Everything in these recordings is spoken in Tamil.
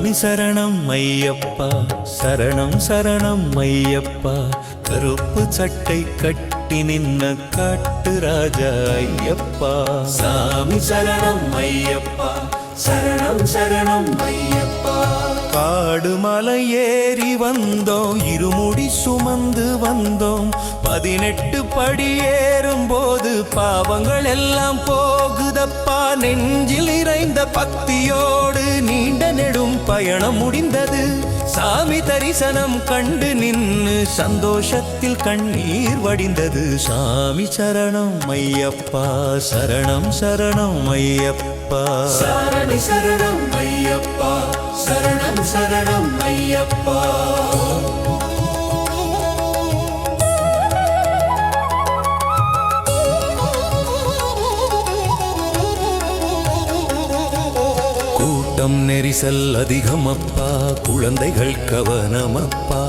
சாமி சரணம் ஐயப்பா சரணம் சரணம் ஐயப்பா. கருப்பு சட்டை கட்டி நின்ன காட்டு ராஜா ஐயப்பா. சாமி சரணம் ஐயப்பா சரணம் சரணம் ஐயப்பா. காடு மலை ஏறி வந்தோம் இருமுடி சுமந்து வந்தோம். பதினெட்டு படி ஏறும் போது பாவங்கள் எல்லாம் போகுதப்பா. நெஞ்சில் இறைந்த பக்தியோடு பயணம் முடிந்தது. சாமி தரிசனம் கண்டு நின்று சந்தோஷத்தில் கண்ணீர் வடிந்தது. சாமி சரணம் ஐயப்பா சரணம் சரணம் ஐயப்பா. சரணி சரணம் ஐயப்பா சரணம் சரணம் ஐயப்பா. கூட்டம் நெரிசல் அதிகமப்பா குழந்தைகள் கவனமப்பா.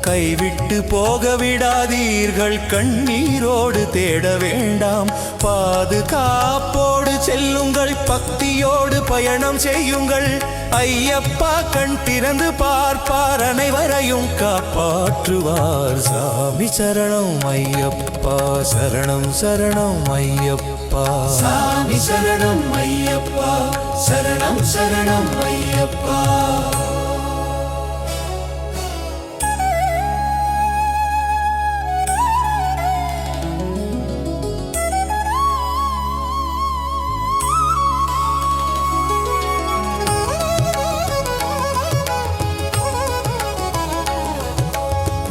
கைவிட்டு போக விடாதீர்கள் கண்ணீரோடு தேட வேண்டாம். பாதுகாப்போடு செல்லுங்கள் பக்தியோடு பயணம் செய்யுங்கள். ஐயப்பா கண் திறந்து பார்ப்பார் அனைவரையும் காப்பாற்றுவார். சாமி சரணம் ஐயப்பா சரணம் சரணம் ஐயப்பா. சாமி சரணம் ஐயப்பா சரணம். சரணம் ஐயப்பா.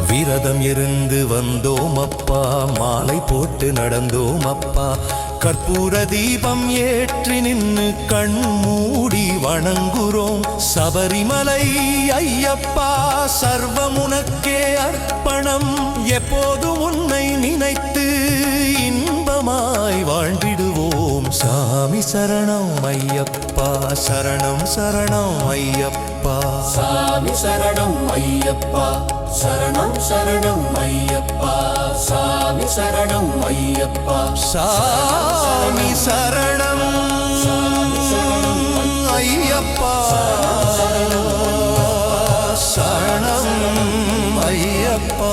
விரதம் இருந்து வந்தோம் அப்பா மாலை போட்டு நடந்தோம் அப்பா கற்பூர தீபம் ஏற்றி நின்னு கண் வணங்குறோம். சபரிமலை ஐயப்பா சர்வம் உனக்கே அர்ப்பணம். எப்போதும் உன்னை நினைத்து இன்பமாய் வாழ்ந்திடுவோம். சாமி சரணம் ஐயப்பா சரணம் சரணம் ஐயப்பா. சாமி சரணம் ஐயப்பா சரணம் சரணம் ஐயப்பா. சாமி சரணம் ஐயப்பா. சாமி சரணம். ஐயப்பா. சரணம் ஐயப்பா.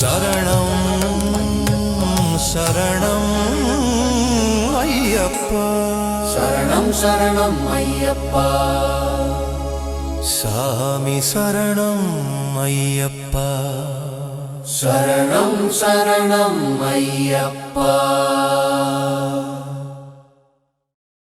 சரணம் சரணம் ஐயப்பா. சரணம் சரணம் ஐயப்பா. சாமி சரணம் ஐயப்பா. சரணம் சரணம் ஐயப்பா.